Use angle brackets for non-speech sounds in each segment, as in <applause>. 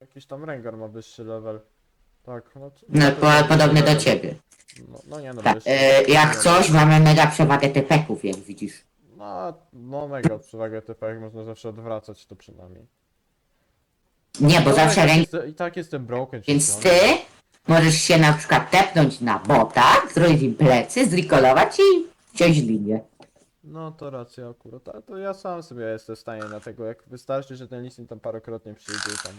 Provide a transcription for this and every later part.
Jakiś tam Rengar ma wyższy level. Tak, no to... No, po, podobny do ciebie. No, no nie no, Tak, wyższy. e, jak coś, mamy mega przewagę typeków, jak widzisz. No, no mega przewagę typa, jak można zawsze odwracać to przynajmniej. Nie, bo No, zawsze i tak ręk... jest- I tak jestem broken. Więc ty możesz się na przykład tepnąć na bota, zrobić im plecy, zrikolować i wziąć linię. No to racja akurat, ale to ja sam sobie jestem w stanie na tego, jak wystarczy, że ten listing tam parokrotnie przyjdzie i tam.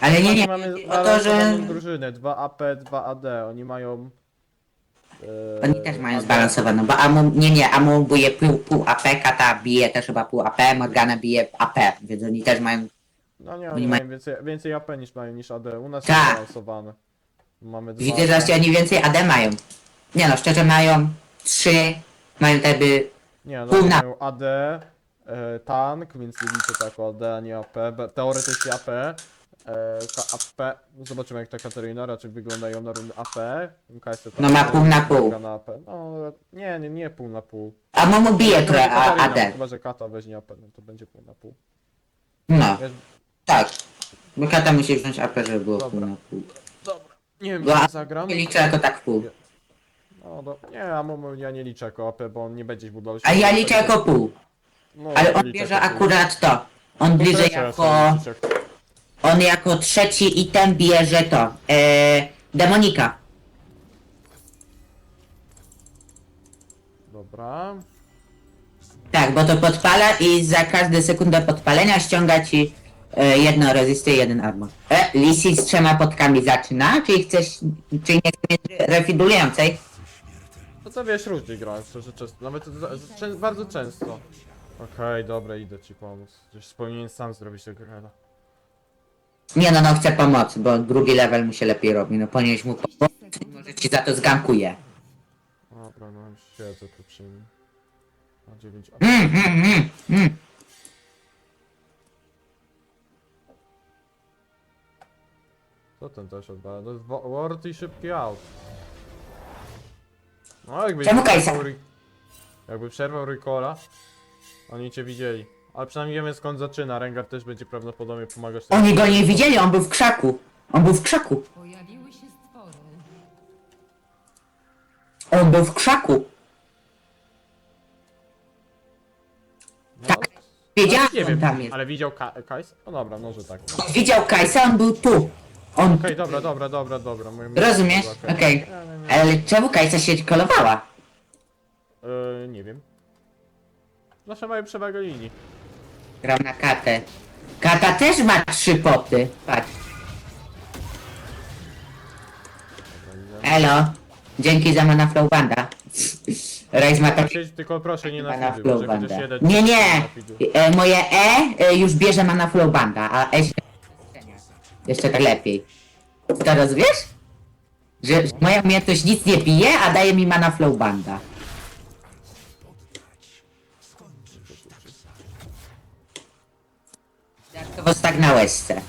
Ale nie, nie, Mamy o to, że zbalansowaną drużynę, 2 AP, 2 AD, oni mają... e, oni też mają AD. zbalansowaną, bo Amu, nie, nie, Amu bije pół, pół AP, Kata bije też chyba pół AP, Morgana bije AP, więc oni też mają... No nie, Oni oni mają- więcej, więcej AP niż mają niż AD, u nas Tak. jest zbalansowane. Mamy dwa Widzę, że właśnie oni więcej AD mają. Nie no, szczerze mają trzy, mają tak by... Nie, no pół na- mają AD, e, tank, więc nie liczę tak AD, a nie AP, be- teoretycznie AP. E, ka- AP, zobaczymy jak ta Katarina raczej wyglądają na rundę AP. Tam No ma pół na pół. Na AP. No, nie, nie, nie pół na pół. Amu bije Chyba, że trochę a- Katarina, AD. Chyba, że Kata weźmie AP, no to będzie pół na pół. No, Wiesz, tak. Bo Kata musi wziąć AP, żeby było pół Dobra. na pół. dobra, nie wiem, Bo czy A- zagram. Nie liczę jako tak pół. No, do, nie, a Momo ja nie liczę jako AP, bo on nie będzie budował A ja liczę jako pół. No, Ale on liczę bierze jako pół. akurat to. On bliżej jako... liczę jako- On jako trzeci item bierze to. E, demonika. Dobra. Tak, bo to podpala i za każdą sekundę podpalenia ściąga ci e, jedno resisty i jeden armor. E, Lisi z trzema podkami zaczyna, czyli chcesz, czyli nie chcesz mieć refidującej? No to wiesz, różnie grałem, szczerze, często, nawet za- za- czę, bardzo często. Okej, dobra, idę ci pomóc. Gdzieś powinien sam zrobić tego grana. Nie no, no chcę pomocy, bo drugi level mu się lepiej robi. No ponieść mu pomoc, może ci za to zgankuje. Dobra, no już siedzę tu przy nim. Na 9 Mm, mm, mm, mm. Co ten też odbala? To jest wo- i szybki out. No jakby Czemu Kajsa? Jakby przerwał Ricola, oni cię widzieli. Ale przynajmniej wiemy skąd zaczyna, Rengar też będzie prawdopodobnie pomagać. Oni go nie widzieli, on był w krzaku. On był w krzaku. Pojawiły się stwory. On był w krzaku. No, Wiedziałem, nie że on wiem, tam jest. ale widział Ka Kajs? No dobra, może tak. Okej, Widział Kajsa, on był tu. On... dobra, dobra, dobra, dobra. mój- mój- Rozumiesz? dobra, Okej. Nie, nie, nie. Ale czemu Kajsa się kolowała? Eee, nie wiem. Zawsze mają przewagę linii. Gram na katę. Kata też ma trzy poty. Patrz. Elo. Dzięki za mana flow banda. <laughs> Rajz ma tak Siedź, tylko proszę nie na mana feedu, flow może chociaż banda. jeden Nie, nie. na feedu. E, moje E e już bierze mana flow banda, a E się... Jeszcze tak lepiej. To rozumiesz? Że moja umiejętność nic nie pije, a daje mi mana flow Dodatkowo tak na łezce.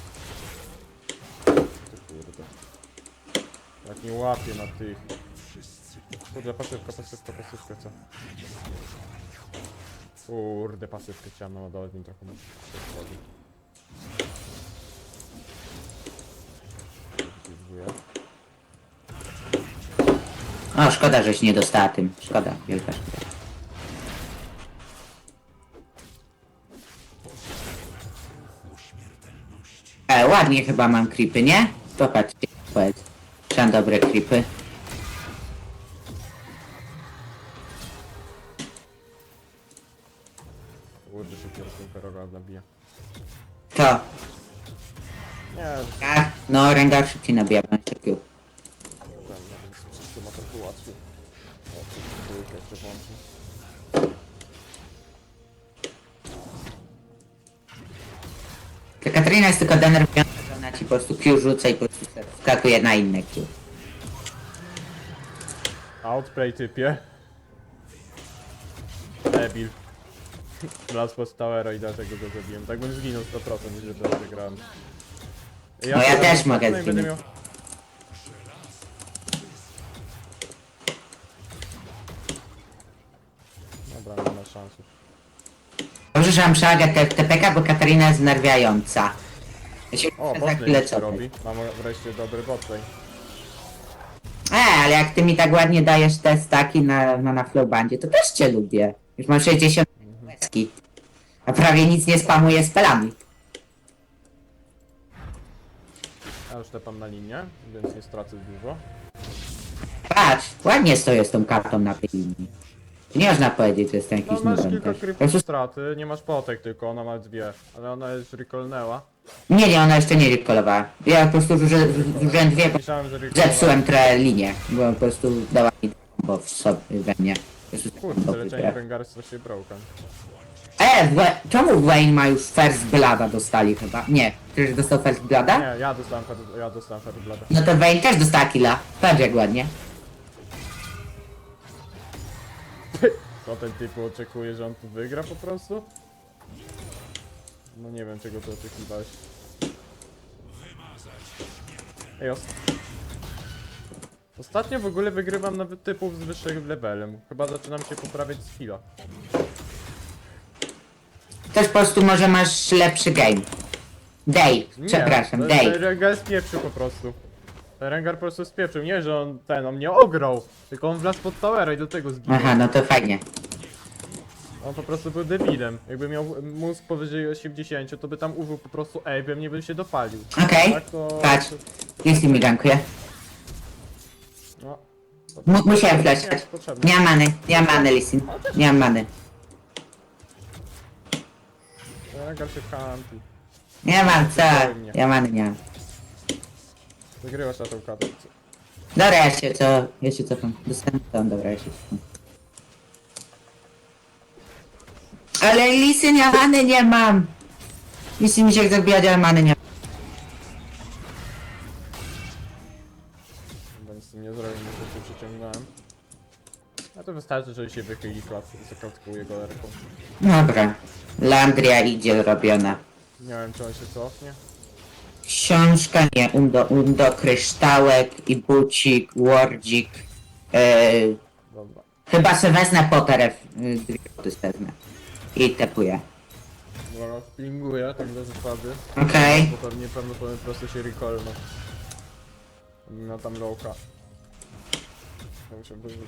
Kurde. Jak nie łapie na tych. Kurde, pasywka, pasywka, pasywka, co? Kurde, pasywkę chciałem naładować, nim trochę muszę. Dziękuję. O, szkoda, żeś nie dostała tym. Szkoda, wielka szkoda. E, ładnie chyba mam creepy, nie? Popatrzcie, powiedz. Trzeba dobre creepy. Kurde, szybko ten roga nabija. To. Nie, A, no, Rengar szybciej nabija, bo on szybciej. ten, więc wszystko ma trochę łatwiej. O, tu dwójkę jeszcze włączę. Ta Katarina jest tylko denerwująca, po prostu Q rzuca i po prostu wskakuje na inne Q. Outplay typie. Debil. Las pod towera i dlatego go zabiłem. Tak bym zginął 100%, że to wygrałem. No ja też mogę będę zginąć. miał- Dobra, nie ma szansy. Dobrze, że mam przewagę te- TPK, bo Katarina jest znerwiająca. Ja się O, za botlane chwilę się cofnę. robi. Mam wreszcie dobry botlane. E, ale jak ty mi tak ładnie dajesz te staki na, na, na flowbandzie, to też cię lubię. Już mam 60 peski. A prawie nic nie spamuję spelami. Ja już tepam na linię, więc nie stracę dużo. Patrz, ładnie stoję z tą kartą na tej linii. Nie można powiedzieć, że jestem No jakiś masz kilka też. Po kryptów prostu- straty, nie masz potek tylko, ona ma dwie. Ale ona już recallnęła. Nie, nie, ona jeszcze nie rekolowała. Ja po prostu zużyłem zużyłem dwie, bo Myślałem, że recallowała. zepsułem trochę linię, bo po prostu dała mi bo w sobie we mnie. Po prostu Kurde, leczenie strasznie broken. E, Wła- czemu Wayne ma już First Blada dostali chyba? Nie, czyż dostał First Blada? Nie, ja dostałem, fer- ja dostałem Ferblada. No to Wayne też dostała killa. Patrz jak ładnie. Co ten typ oczekuje, że on tu wygra po prostu? No nie wiem czego tu oczekiwałeś. Ej, os... Ostatnio w ogóle wygrywam nawet typów z wyższym levelem. Chyba zaczynam się poprawiać z chwila. Też po prostu może masz lepszy game. Day, przepraszam, day. ten Rengar spieprzył po prostu. Ten Rengar po prostu spieprzył, nie że on ten, on mnie ograł, tylko on wlazł pod towera i do tego zginął. Aha, no to fajnie. On po prostu był debilem. Jakby miał mózg powyżej 80, to by tam użył po prostu Abe'em, nie by się dopalił. Okej, Tak to... patrz. Jeśli mi gankuje. No. Mu musiałem Nie fleszać. jest potrzebne. Nie mam many, nie mam many, Lisin. Nie mam many. Rengar się kampi. Nie mam, co? Ja many nie mam. Wygrywasz na tą kartę. Dobra, ja się co, ja się cofam. Dostałem to, dobra, ja się cofam. Ale Lisin, ja many nie mam. Lisin mi się chce zabijać, ale many nie mam. Bo nic z tym nie zrobię, bo się przyciągnąłem. A to wystarczy, że się wychyli klat, zakratkuje go lerką. Dobra. Landria idzie robiona. Nie wiem, czy on się cofnie. Książka nie, undo, undo, kryształek i bucik, wardzik. Yy, Dobra. chyba se wezmę poterę, yy, dwie koty wezmę. I tepuję. Dobra, pinguję, tak do zasady. Okej. Bo pewnie prawdopodobnie po prostu się recallno. Miał tam lowka. Muszę wyrzucić.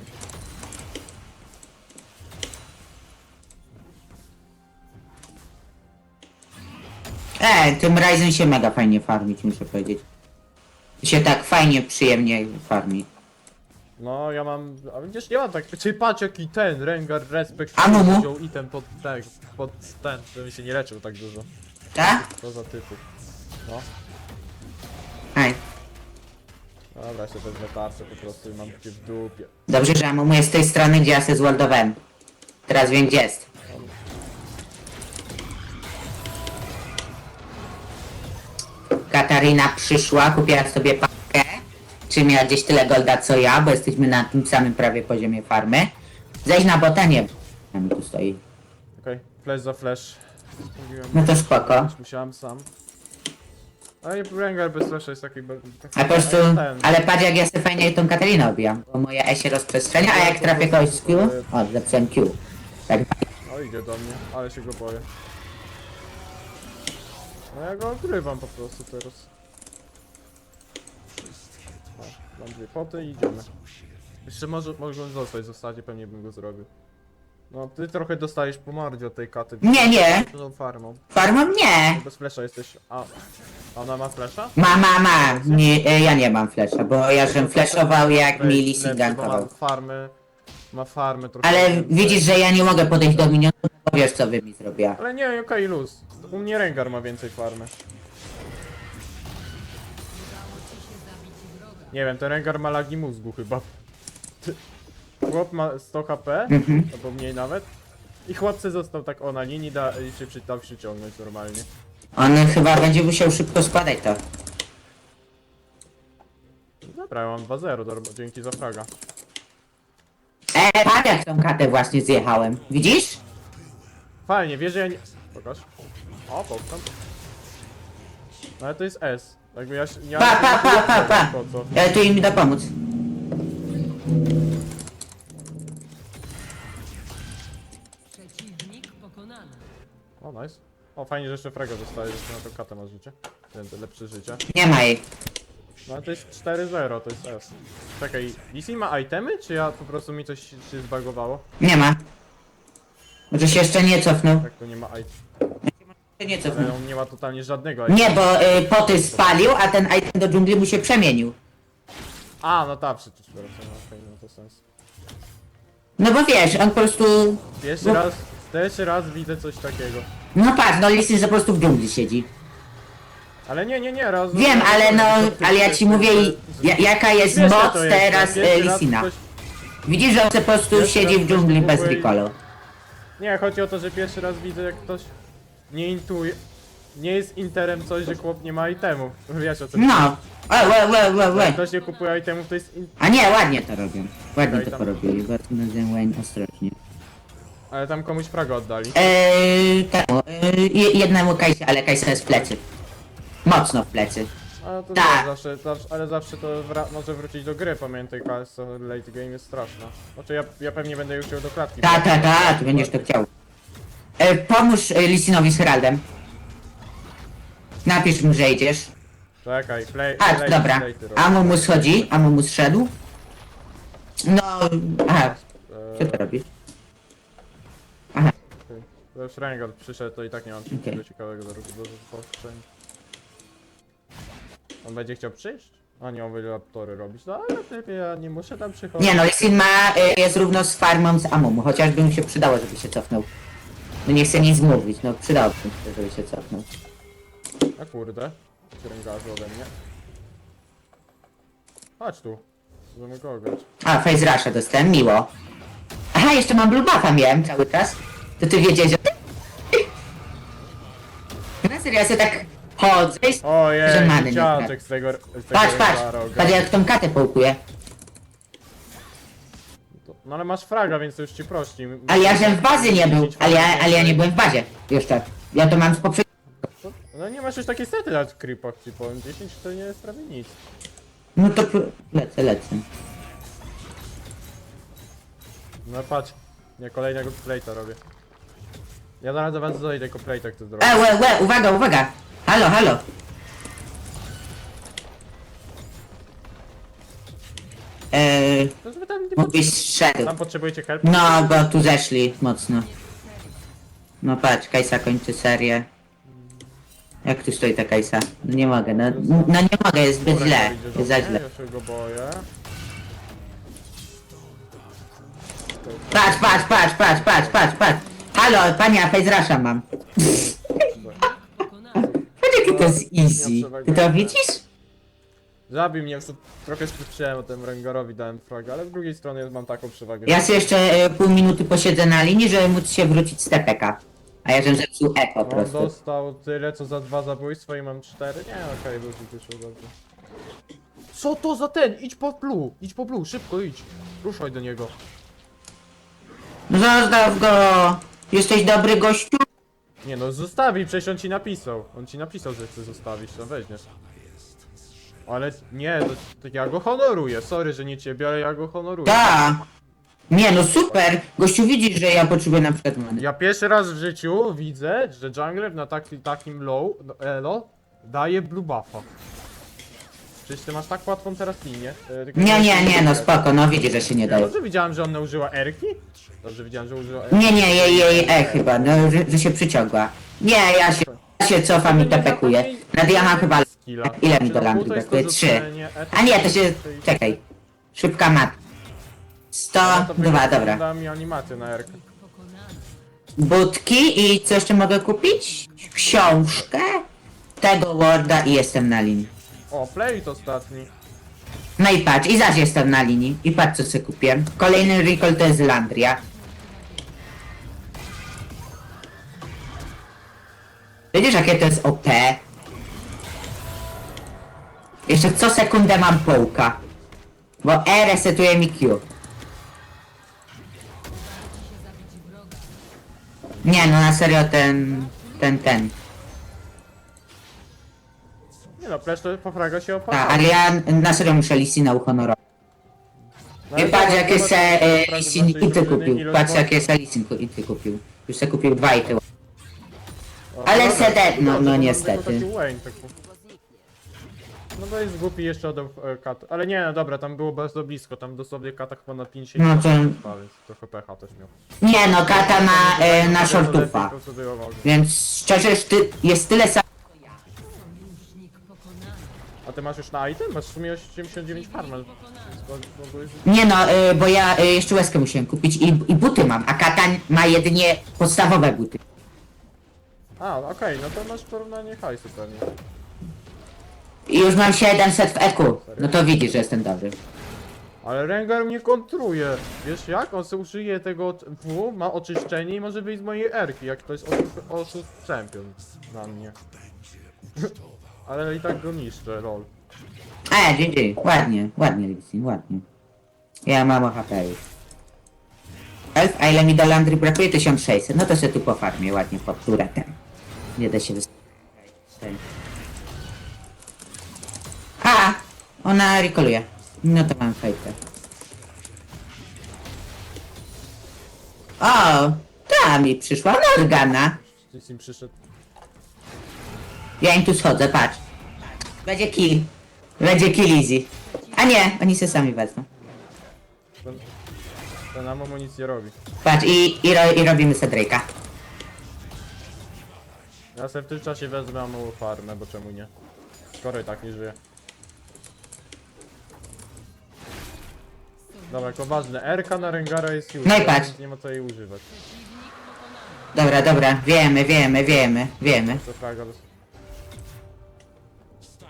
E, tym Ryzen się mega fajnie farmić, muszę powiedzieć. Się tak fajnie, przyjemnie farmi. No, ja mam... A widzisz, nie mam tak... Czy patrz jaki ten, Rengar, Respekt, A Mumu? wziął item pod tak, pod ten, żebym się nie leczył tak dużo. Tak? Co za typu. No. Aj. Dobra, jeszcze wezmę tarczę po prostu i mam cię w dupie. Dobrze, że Amumu jest z tej strony, gdzie ja się zwoldowałem. Teraz wiem, gdzie jest. Katarina przyszła, kupiła sobie pakę. Czy miała gdzieś tyle golda co ja, bo jesteśmy na tym samym prawie poziomie farmy. Zejdź na botanie. Mi tu stoi. Okej, flash za flash. Mówiłem, No to spoko. musiałem sam. Ale Rengar bez flasha jest taki... be- taki A po prostu, ten. ale patrz jak ja sobie fajnie tą Katarinę obijam. Bo moje E się rozprzestrzenia, a jak trafię kogoś z Q, o, zepsułem Q. Tak, O, idzie do mnie, ale się go boję. No ja go okrywam po prostu teraz. O, mam dwie poty i idziemy. Jeszcze może mogą zostać w zasadzie, pewnie bym go zrobił. No, ty trochę dostajesz po mordzie od tej katy. Nie, nie. Tą farmą. farmą nie. Bez flesza jesteś... A, ona ma flesza? Ma, ma, ma. Nie, e, ja nie mam flesza, bo ja żem flashował jak mi gankował. Ma farmy... Ma farmy trochę. Ale widzisz, że ja nie mogę podejść do minionów, bo wiesz co wy mi zrobiła. Ale nie, okej, luz. U mnie Rengar ma więcej farmy. Nie wiem, ten Rengar ma lagi mózgu chyba. Chłop ma 100 HP, Mhm. albo mniej nawet. I chłopcy został tak o na linii da, się przy, dał przyciągnąć normalnie. On chyba będzie musiał szybko spadać to. Dobra, ja mam 2-0, darmo- dzięki za fraga. E, patrz jak tą katę właśnie zjechałem. Widzisz? Fajnie, wiesz, że ja nie... Pokaż. O, powstam. No ale to jest S. Jakby ja się... Ja Pa, pa, pa, pa, pa. Co? Ja tu im da pomóc. Przeciwnik pokonany. O, nice. O, fajnie, że jeszcze fraga dostaje, że na to katę masz życie. Ten, tyle przeżycia. Nie ma jej. No ale to jest 4-0, to jest S. Czekaj, Lisin ma itemy, czy ja po prostu mi coś się zbagowało? Nie ma. Może się jeszcze nie cofnął. Tak, to nie ma item. Nie Ale on nie ma totalnie żadnego. Nie, bo y, poty spalił, a ten item do dżungli mu się przemienił. A, no tak, przecież no okej, no to sens. No bo wiesz, on po prostu... Pierwszy No. raz, pierwszy raz widzę coś takiego. No patrz, no Lisy, że po prostu w dżungli siedzi. Ale nie, nie, nie, raz. Wiem, ale no, ale ja ci mówię, i- ja- jaka jest moc to jest, teraz pierwszy raz Lisina. ktoś- Widzisz, że on po prostu siedzi w dżungli bez próbuje- recallu. Nie, chodzi o to, że pierwszy raz widzę jak ktoś nie intuje. Nie jest interem coś, że chłop nie ma itemów. <laughs> Wiesz o co chodzi. No. E, łe, łe, łe, Jak łe. ktoś nie kupuje itemów, to jest in... A nie, ładnie to robią. Ładnie Daj to tam. porobili. Bardzo nazywam Wayne ostrożnie. Ale tam komuś fraga oddali. Eee, temu, eee, je- jednemu Kajsie, ale Kajsa jest w plecy. Mocno w plecy. Ale to Tak. tak. zawsze, zawsze, ale zawsze to wra- może wrócić do gry, pamiętaj, KS late game jest straszna. Znaczy ja, ja pewnie będę już chciał do klatki. Ta, ta, ta, ty będziesz to chciał. E, pomóż e, Lisinowi z Heraldem. Napisz mu, że idziesz. Czekaj, play, A, play, dobra. play, ty robisz. Amumus chodzi, Amumus szedł. No, aha, co Eee, to robisz? okej. To już Rengar przyszedł, to i tak nie mam Okej. niczego ciekawego do do- do zobaczenia. On będzie chciał przyjść? A nie, on będzie raptory robić. No ale lepiej ja nie muszę tam przychodzić. Nie no, Lisin ma, e, jest równo z farmą z Amumu, chociażby mu się przydało, żeby się cofnął. No nie chcę nic mówić, no przydałoby mu się, żeby się cofnął. A kurde. Ci Rengarzu ode mnie. Chodź tu. Możemy go ograć. A, Face Rusha dostałem, miło. Aha, jeszcze mam Blue Buffa miałem cały czas. To ty wiedziałeś o tym? <laughs> Na serio, ja sobie tak chodzę i... Że Ojej, many nie dzieciaczek z tego, z tego Patrz, patrz, patrz jak tą katę połkuje. No ale masz fraga, więc to już ci prości. Ale ja żem w bazie nie był, ale ja, ale ja nie byłem w bazie. Jeszcze. Ja to mam z poprzedniej... No nie masz już takiej sety na creepach, ci powiem. 10 to nie jest prawie nic. No to lecę, lecę. No patrz, ja kolejnego playta robię. Ja zaraz do was dojdę, tylko playta chcę zrobić. E, łe, łe, uwaga, uwaga! Halo, halo! Eee, To żeby tam nie mógłbyś. Tam potrzebujecie help? No, bo tu zeszli mocno. No patrz, Kajsa kończy serię. Jak tu stoi ta Kajsa? No nie mogę, no, no nie mogę, jest zbyt Dobra, źle. idzie do Jest za mnie, źle. Ja się go boję. Patrz, patrz, patrz, patrz, patrz, patrz, patrz. Halo, pania, Fejzrasza mam. <laughs> Patrz jakie to jest easy. Ty to widzisz? Zabił mnie, trochę spieprzyłem o tym Rengarowi, dałem fraga, ale z drugiej strony mam taką przewagę. Ja sobie jeszcze e, pół minuty posiedzę na linii, żeby móc się wrócić z TPK. A ja żem zepsuł E po On prostu. dostał tyle co za dwa zabójstwa i mam cztery? Nie, okej, okay, wyszło dobrze. Co to za ten? Idź po blue, idź po blue, szybko idź. Ruszaj do niego. Zostaw go! Jesteś dobry gościu? Nie no, zostawi, przecież on ci napisał. On ci napisał, że chce zostawić, to weźmiesz. Ale nie, to, to ja go honoruję. Sorry, że nie ciebie, ale ja go honoruję. Tak. Nie no super! Gościu widzi, że ja potrzebuję na przykład many. Ja pierwszy raz w życiu widzę, że jungler na taki, takim low, no, elo, daje blue buffa. Przecież ty masz tak łatwą teraz linię. e, tylko Nie, nie, nie, no spoko, no widzi, że się nie daje. dobrze widziałem, że ona użyła erki? Dobrze widziałem, że użyła erki. Nie, nie, jej, jej E chyba, no, że, że się przyciągła. Nie, ja się, ja się cofam i tepekuję. Nad ja mam chyba... Skilla. Ile mi do lampy brakuje? Trzy. A nie, to się... Czekaj. Szybka to 102, dobra. Mi animację na erkę. Budki i co jeszcze mogę kupić? Książkę? Tego Worda i jestem na linii. O, play to ostatni. No i patrz, i zaś jestem na linii. I patrz co sobie kupiłem. Kolejny recall to jest Landria. Widzisz jakie to jest OP? Jeszcze co sekundę mam połka. Bo E resetuje mi Q. Nie no na serio ten... ten ten. Nie no, Flash to pofraga się A, opłaca. ale ja na serio muszę Lisina uhonorować. No, I patrz jakie se e, Lisin i ty kupił. Patrz jakie se Lisin i ty kupił. Już se kupił dwa i ty. Ale se dead, no- no niestety. taki Wayne, taki- No to jest głupi jeszcze oddał e, kat. Ale nie, no dobra, tam było bardzo blisko, tam dosłownie kata chyba na 50 No to- więc trochę pecha też miał. Nie no, kata ma e, na shortufa. lepiej, sobie. Więc szczerze, jest ty, jest tyle samo. A ty masz już na item? Masz w sumie 89 farma. Nie no, e, bo ja e, jeszcze łezkę musiałem kupić i, i buty mam, a kata ma jedynie podstawowe buty. A, okej, no to masz porównanie hajsu pewnie. I już mam 700 w EQ. No to widzisz, że jestem dobry. Ale Rengar mnie kontruje. Wiesz jak? On sobie użyje tego W, ma oczyszczenie i może wyjść z mojej erki, jak to jest oszust, oszust champion na mnie. <laughs> Ale i tak go niszczę, lol. E, GG, ładnie, ładnie Lipsin, ładnie. Ja mam HP już. Elf, a ile mi do Landry brakuje? 1600. No to się tu po farmie ładnie pod turetem. Nie da się wys... Ona rekoluje. No to mam fajkę. O! Ta mi przyszła Morgana. Nim przyszedł. Ja im tu schodzę, patrz. Będzie kill. Będzie kill easy. A nie, oni se sami wezmą. Ten, ten Amomo nic nie robi. Patrz, i, i, ro, i robimy se Drake'a. Ja sobie w tym czasie wezmę Amomo farmę, bo czemu nie? Skoro i tak nie żyje. Dobra, tylko ważne, Erka na Rengara jest już. No i patrz. Nie ma co jej używać. Dobra, dobra, wiemy, wiemy, wiemy, wiemy. Fraga,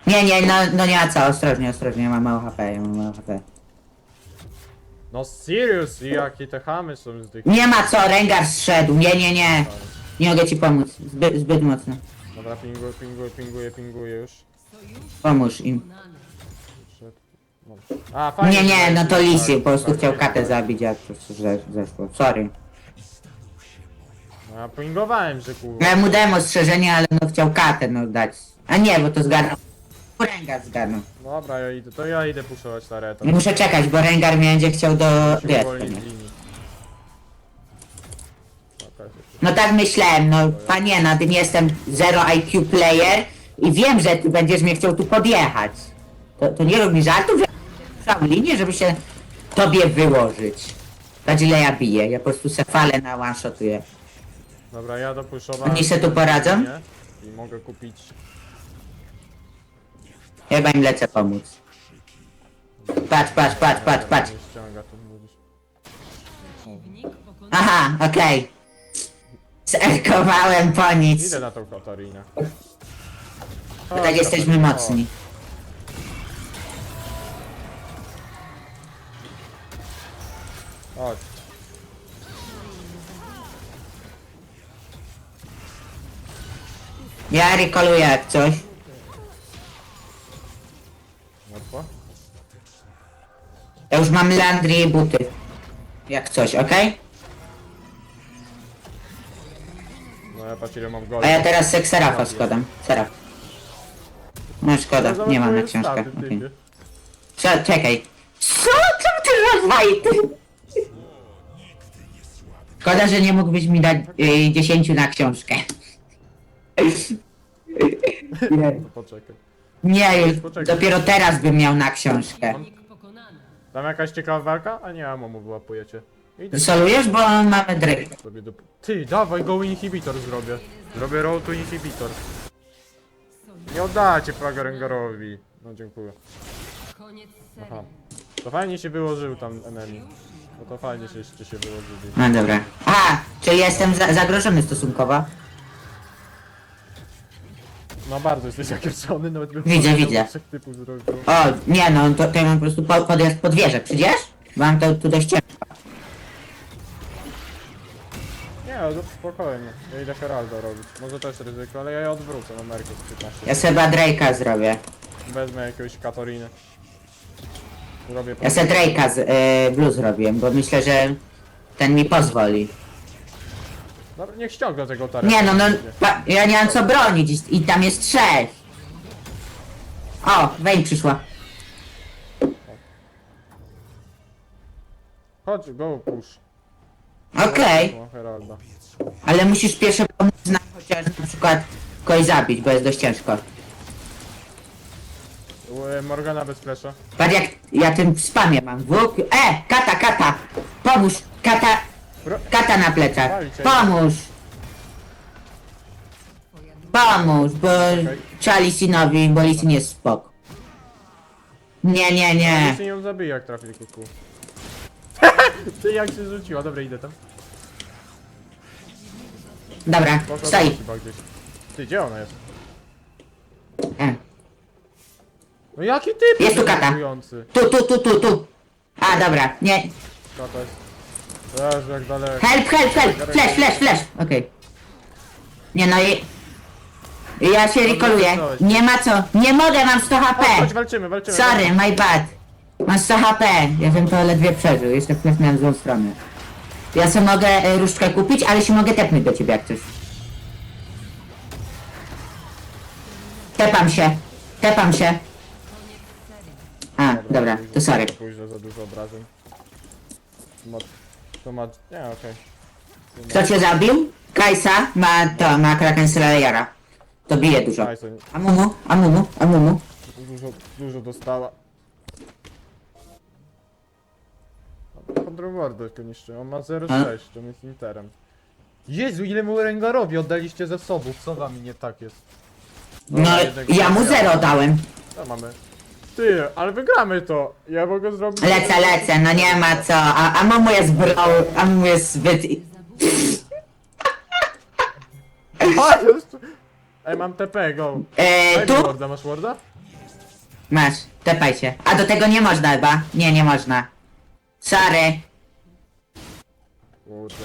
Nie, nie, no, no nie ma co, ostrożnie, ostrożnie, ja mam mało HP, ja mam mało HP. No seriously, jakie te chamy są z tych... Nie ma co, Rengar zszedł, nie, nie, nie. Nie mogę ci pomóc, zbyt, zbyt mocno. Dobra, pinguję, pinguję, pinguję, pinguję już. Pomóż im. A, fajnie. Nie, nie, no to Lisy, po prostu chciał katę zabić, jak to się ze- zeszło. Sorry. No, ja pingowałem, że kurwa. Ja mu dałem ostrzeżenie, ale no chciał katę, no dać. A nie, bo to zgarnął. Rengar zgarnął. Dobra, ja idę, to ja idę puszować taretę. Muszę czekać, bo Rengar mnie będzie chciał do... Musimy Wiesz, uwolnić nie. linii. Okej. No tak myślałem, no panie, na tym jestem zero IQ player i wiem, że ty będziesz mnie chciał tu podjechać. To, to nie rób mi żartów, mam linię, żeby się tobie wyłożyć. Patrz ile ja biję, ja po prostu se falę na one shotuję. Dobra, ja dopuszczowałem. Oni se tu poradzą? I mogę kupić. Ja chyba im lecę pomóc. Patrz, patrz, patrz, patrz, patrz. Nie ściąga, to mówisz. Aha, okej. Zerkowałem po nic. Idę na tą Katarinę. Bo tak jesteśmy mocni. Chodź. Ja rekoluję jak coś. Łatwo? Ja już mam landry i buty. Jak coś, okej? No ja patrz ile mam goli. A ja teraz se Serafa składam. Seraf. No szkoda, Zobacz, nie mam na książkę. staty, okej. Cze- Czekaj. Co? Czemu ty rozwajty? Szkoda, że nie mógłbyś mi dać y, 10 na książkę. Nie, To poczekaj. nie, już Poczekaj. dopiero teraz bym miał na książkę. Tam jakaś ciekawa walka? A nie, a mu wyłapujecie. Idę Solujesz, bo mamy sobie do... Ty, dawaj go inhibitor zrobię. Zrobię roll to inhibitor. Nie oddacie Praga Rengarowi. No dziękuję. Koniec Aha. To fajnie się wyłożył tam enemy. No to fajnie się jeszcze się wyłożyli. No dobra. A, czyli jestem za zagrożony stosunkowo. No bardzo jesteś zakieszony, nawet bym Widzę, powiedział, widzę. że trzech typów zrobił. O, nie no, to, to ja mam po prostu po, podjazd pod wieżę. Przyjdziesz? Mam to tu dość. Nie, no spokojnie. Ja idę Heralda robić. Może też ryzyko, ale ja je odwrócę na Merkę z 15. Ja sobie Drake'a zrobię. Wezmę jakiegoś Katariny. Robię Ja sobie Drake'a z y, Blue zrobiłem, bo myślę, że ten mi pozwoli. Dobra, niech ściąga tego tareta. Nie no, no, pa, ja nie mam co bronić i, i tam jest trzech. O, Wayne przyszła. Chodź, go push. Okej, O, Heralda. ale musisz pierwsze pomóc nam chociaż na przykład kogoś zabić, bo jest dość ciężko. E, Morgana bez flesza. Patrz jak ja tym spamie mam. Włók... E! Kata, kata! Pomóż! Kata... Kata na plecach. Pomóż! Pomóż, bo trzeba Lisinowi, bo Lisin jest spok. Nie, nie, nie. Nie ją zabije jak trafi kół. <laughs> Ty jak się rzuciła, dobra idę tam. Dobra, Poszła stoi. do chyba gdzieś. Ty, gdzie ona jest? E. No jaki typ Jest tu kata. Tu, tu, tu, tu, tu. A, dobra, nie. Kata jest. Jak daleko. Help, help, help! Flash, flash, flash! Okej. Nie no i... Ja się rekoluję. Nie ma co. Nie mogę, mam 100 HP. Chodź, walczymy, walczymy. Sorry, my bad. Mam 100 HP. Ja bym to ledwie przeżył. Jeszcze wpłynąłem w złą stronę. Ja sobie mogę e, różdżkę kupić, ale się mogę tepnąć do ciebie jak coś. Tepam się. Tepam się. A, dobra, to sorry. Późno za dużo obrażeń. Ma... To ma... Nie, okej. Kto cię zabił? Kajsa ma to, ma Kraken Slayera. To bije dużo. Tyson Amumu, amumu, amumu. dużo, dużo dostała. Kontrowardę tylko niszczy. On ma 0,6, to jest interem. Jezu, ile mu Rengarowi oddaliście ze sobą? Co wami nie tak jest? No, Dobra, ja mu nie. zero dałem. Co mamy? Ty, ale wygramy to! Ja mogę zrobić... Lecę, lecę, no nie ma co. A, a mamu jest bro, a mamu jest zbyt... A, <laughs> jest! Ej, mam TP, go! E, Daj mi tu? warda, masz warda? Masz, tepaj się. A do tego nie można chyba. Nie, nie można. Sorry. Kurde.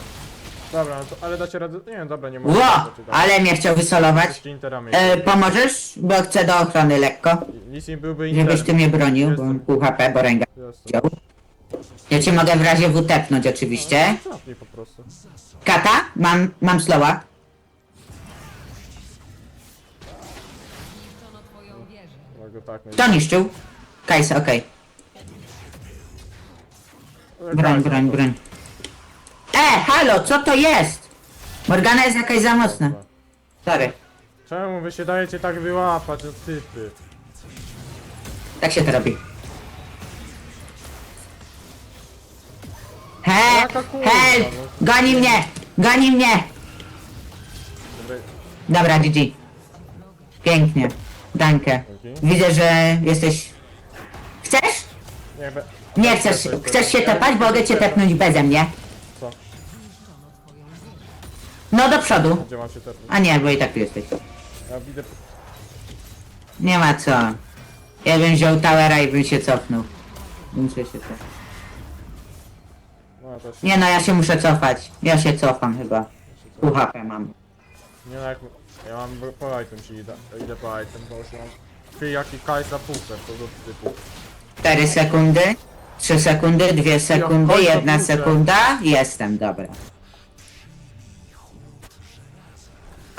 Dobra, no to, ale dacie radę... Nie, dobra, nie mogę. Ło! Ale mnie chciał wysolować. Jesteście interami. E, pomożesz? Bo chcę do ochrony lekko. Nic nie byłby interem. Żebyś ty mnie bronił, bo mam pół HP, bo Jestem. wziął. Ja cię mogę w razie W tepnąć oczywiście. Trafnij po prostu. Kata? Mam, mam slowa. Tak, no. Kto niszczył? Kajsa, okej. Broń, Kaiser broń, broń. E, halo, co to jest? Morgana jest jakaś za mocna. Sorry. Czemu wy się dajecie tak wyłapać od typy? Tak się to robi. He, Jaka kurwa, help! no. Goni mnie! Goni mnie! Dobra, Dobra, GG. Pięknie. Dankę. Dzięki. Widzę, że jesteś... Chcesz? nie, be... Nie chcesz. Chcesz się tepać? Mogę cię tepnąć beze mnie. No do przodu. Gdzie mam się? A nie, bo i tak tu jesteś. Ja widzę... Nie ma co. Ja bym wziął towera i bym się cofnął. Muszę się cofać. No ja też... Nie no, ja się muszę cofać. Ja się cofam chyba. Pół HP mam. Nie no jak... Ja mam po item ci idę. Idę po item, bo już mam... Ty jaki Kajsa Puser, to do typu. 4 sekundy. 3 sekundy, 2 sekundy, kończę 1 kurczę. sekunda. Jestem, dobra.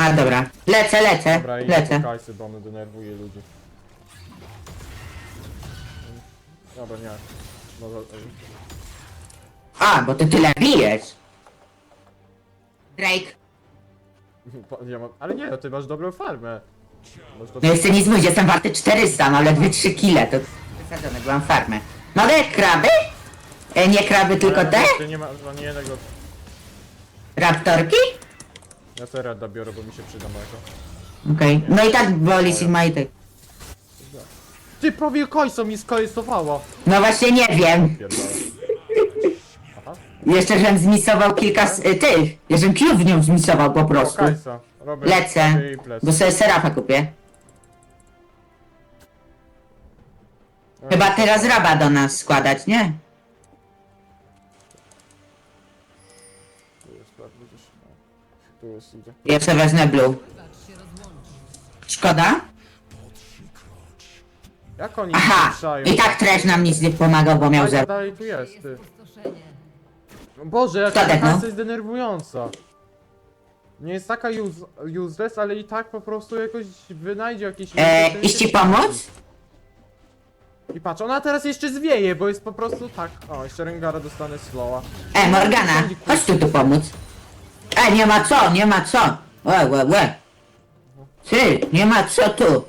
A dobra. Lecę, lecę, Dobra, idę lecę. Kajsy, bo one denerwuje ludzi. Dobra, nie. Może... A, bo ty tyle bijesz. Drake. <laughs> Ale nie, no ty masz dobrą farmę. Masz. No jeszcze nic mówić, jestem warty 400, mam ledwie 3 kile, to wysadzone, byłam farmę. Mogę kraby? E, nie kraby, tylko te? Ty nie masz ani jednego... Raptorki? Ja sobie rada biorę, bo mi się przyda mleko. Okej, no i tak boli Sigma i tak. Ty prawie Kajsa mi skajsowała! No właśnie nie wiem. Pierdolę. Aha. Jeszcze żem zmisował kilka s- y, tych. Żem Q w nią zmisował po O, prostu. Kajsa. Robię Lecę. Bo sobie serafa kupię. Chyba teraz raba do nas składać, nie? Tu jest, idzie. Ja sobie wezmę blue. Szkoda? Jak oni Aha! ruszają? I tak trash nam nic nie pomagał, bo miał zero. dalej tu jest, ty. No Boże, jaka tak, no? Jest denerwująca. Nie jest taka use, useless, ale i tak po prostu jakoś wynajdzie jakieś... E, iść ci pomóc? I patrz, ona teraz jeszcze zwieje, bo jest po prostu tak... O, jeszcze Rengara dostanę slowa. E, Morgana, chodź tu tu pomóc. E, nie ma co, nie ma co. Łe, łe, łe. Ty, nie ma co tu.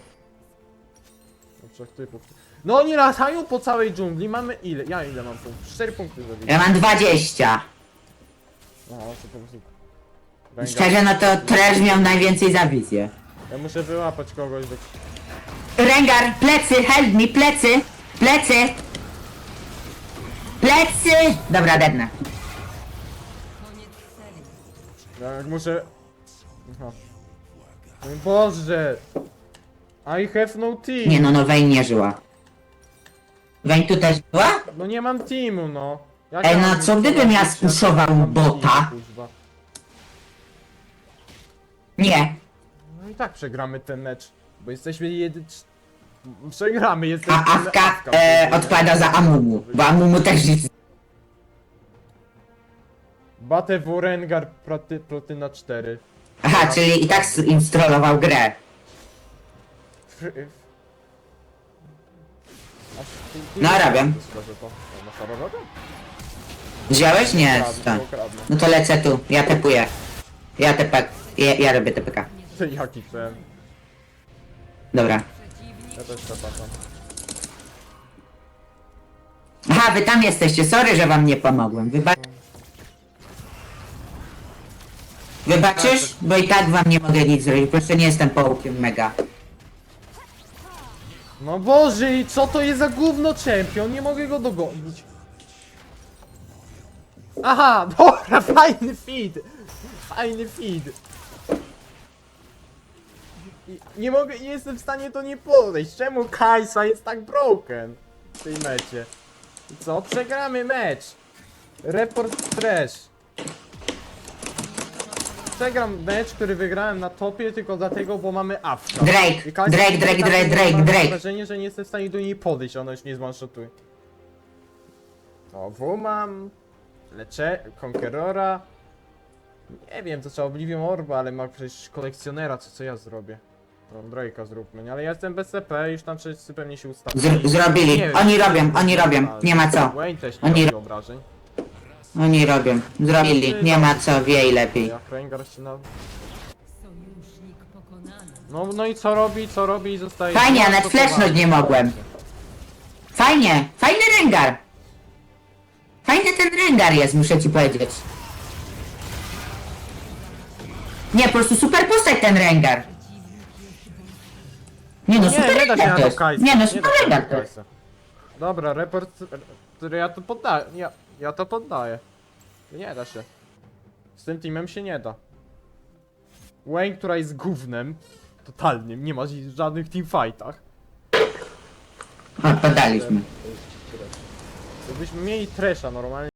Trzech typów. No oni latają po całej dżungli, mamy ile? Ja ile mam punktów? 4 punkty zrobiłem. Ja mam 20. No, super, super. Rengar. Szczerze, no to Trash miał najwięcej za wizję. Ja muszę wyłapać kogoś do... Rengar, plecy, help me, plecy, plecy. Plecy! Dobra, dednę. Ja muszę... Aha. Mój Boże! I have no team! Nie no, no Vayne nie żyła. Vayne tu też była? No nie mam teamu, no. Jak Ej, ja no mam co gdybym ja spuszował mam team, bota? Nie. No i tak przegramy ten mecz. Bo jesteśmy jedy... Przegramy, A jesteśmy... Awka e, odpada za Amumu, bo Amumu też nic. BTW Rengar Platy, Platyna 4. Aha, czyli i tak instrolował grę. Fr- f- No, robię. To. No, Masz robię? Wziąłeś? Nie, Kradnę, ukradnę. No to lecę tu, ja tepuję. Ja tepek, ja, ja robię TPK. Ty jaki ten. Dobra. Ja też. Aha, wy tam jesteście, sorry, że wam nie pomogłem. Wyba... Wybaczysz? Bo i tak wam nie mogę nic zrobić, po prostu nie jestem połukiem mega. No Boże, i co to jest za gówno czempion? Nie mogę go dogonić. Aha, <laughs> dobra, fajny feed. Fajny feed. Nie mogę, nie jestem w stanie to nie podejść. Czemu Kajsa jest tak broken w tej mecie? I co? Przegramy mecz. Report trash. Przegram mecz, który wygrałem na topie tylko dlatego, bo mamy awka. Drake, I Drake, Drake, Drake, że Drake, mam Drake. wrażenie, że nie jestem w stanie do niej podejść, ona już nie zmanszotuje. O, W mam... Lecze... Conquerora... Nie wiem, to trzeba Oblivion Orba, ale ma przecież kolekcjonera, co, co ja zrobię? No, Drake'a zróbmy, nie? Ale ja jestem bez CP, już tam wszyscy pewnie się ustawią. Z zrobili, oni robią, oni robią, nie ma co. Wayne też nie Oni robi ro- obrażeń. Oni robią, zrobili, nie ma co, wiej lepiej. Jak Rengar się na... Sojusznik pokonany. No, no i co robi, co robi i zostaje... Fajnie, No, ale to flashnąć nie mogłem. Fajnie, fajny Rengar. Fajny ten Rengar jest, muszę ci powiedzieć. Nie, po prostu super postać ten Rengar. Nie no, super nie da się Rengar na to to jest. Kajsa. Nie no, da super się na Rengar to to jest. Kajsa. Dobra, report, ja to poddaję. Ja, ja to poddaję. Nie da się. Z tym teamem się nie da. Wayne, która jest gównem, totalnym, nie ma w żadnych teamfightach. O, podaliśmy. Gdybyśmy mieli Tresha normalnie.